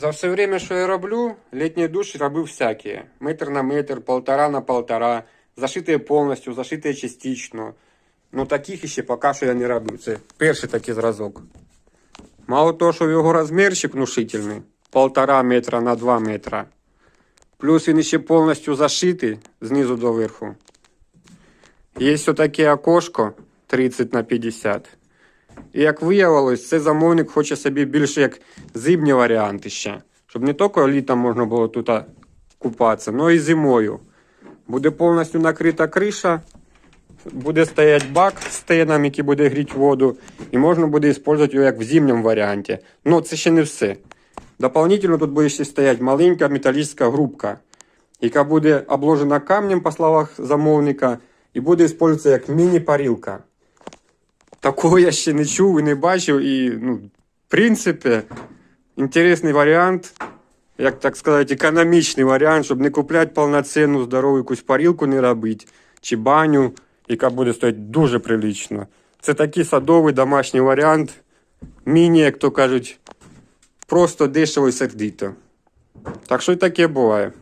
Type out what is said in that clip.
За все время, що я роблю, літній душ робив всякі. Метр на метр, полтора на полтора, зашиті повністю, зашиті частично. Ну таких ще поки що я не робив. Це перший такий зразок. Мало того, що його розмірчик внушительний, полтора метра на 2 метра. Плюс він ще повністю зашитий знизу до верху. Є ось таке окошко 30 на 50. І як виявилось, цей замовник хоче собі більше як зимні варіанти ще. Щоб не тільки літом можна було тут купатися, але і зимою. Буде повністю накрита криша, буде стояти бак з стеном, який буде гріти воду, і можна буде використовувати його як в зимньому варіанті. Ну, це ще не все. Дополнительно тут буде ще стояти маленька металічна грубка, яка буде обложена камнем, по словах замовника, і буде використовуватися як міні-парілка. Такого я ще не чув і не бачив. І, ну, в принципі, інтересний варіант, як так сказати, економічний варіант, щоб не купляти повноцінну здорову якусь парілку не робити, чи баню, яка буде стоїти дуже прилично. Це такий садовий домашній варіант. Міні, як то кажуть, просто дешево і сердито. Так що і таке буває.